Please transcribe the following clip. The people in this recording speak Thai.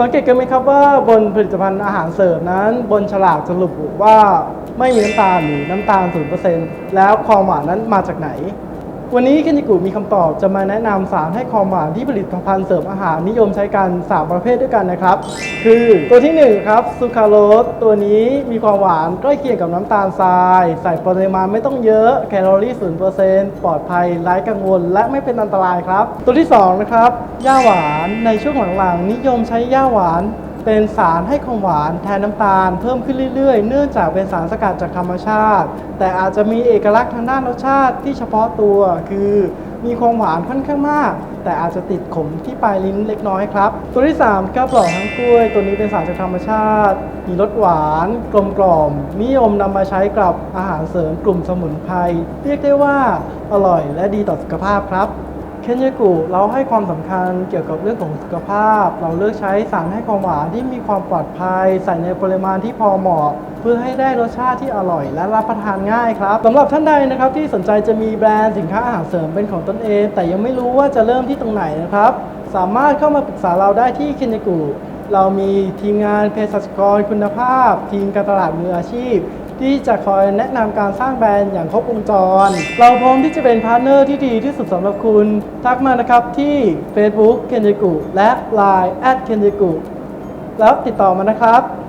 สังเกตกันไหมครับว่าบนผลิตภัณฑ์อาหารเสริมนั้น บนฉลากจะระบุว่าไม่มีน้ำตาลหรือน้ำตาล 0%แล้วความหวานนั้นมาจากไหน วันนี้เคนจิกุมีคำตอบจะมาแนะนำสารให้ความหวานที่ผลิตภัณฑ์เสริมอาหารนิยมใช้กัน 3 ประเภทด้วยกันนะครับ คือตัวที่ 1 ครับซูคราโรสตัวนี้มีความหวานใกล้เคียงกับน้ำตาลทราย ใส่ปริมาณไม่ต้องเยอะแคลอรี่0%ปลอดภัยไร้กังวล และไม่เป็นอันตรายครับ ตัวที่ 2 นะครับย่าหวานในช่วงหลังๆนิยมใช้ย่าหวาน เป็นสารให้ความหวานแทนน้ำตาลเพิ่มขึ้นเรื่อยๆ เนื่องจากเป็นสารสกัดจากธรรมชาติ แต่อาจจะมีเอกลักษณ์ทางด้านรสชาติที่เฉพาะตัว คือมีความหวานค่อนข้างมาก แต่อาจจะติดขมที่ปลายลิ้นเล็กน้อยครับ ตัวที่3ก้าปลอกทั้งกล้วย ตัวนี้เป็นสารจากธรรมชาติ มีรสหวานกลมกล่อม นิยมนำมาใช้กับอาหารเสริมกลุ่มสมุนไพรเรียกได้ว่าอร่อยและดีต่อสุขภาพครับ เคนยกุเราให้ความสำคัญเกี่ยวกับเรื่องของสุขภาพ เราเลือกใช้สารให้ความหวานที่มีความปลอดภัย ใส่ในปริมาณที่พอเหมาะ เพื่อให้ได้รสชาติที่อร่อย และรับประทานง่ายครับสำหรับท่านใดนะครับที่สนใจจะมีแบรนด์สินค้าอาหารเสริมเป็นของตนเอง แต่ยังไม่รู้ว่าจะเริ่มที่ตรงไหนนะครับ สามารถเข้ามาปรึกษาเราได้ที่เคนยกุเรามีทีมงานเภสัชกรคุณภาพ ทีมการตลาดมืออาชีพ ที่จะคอยแนะนำการสร้างแบรนด์อย่างครบวงจร เราพร้อมที่จะเป็นพาร์ทเนอร์ที่ดีที่สุดสำหรับคุณ ทักมานะครับที่ Facebook เคนจิกุและ Line แอดเคนจิกุแล้วติดต่อมานะครับ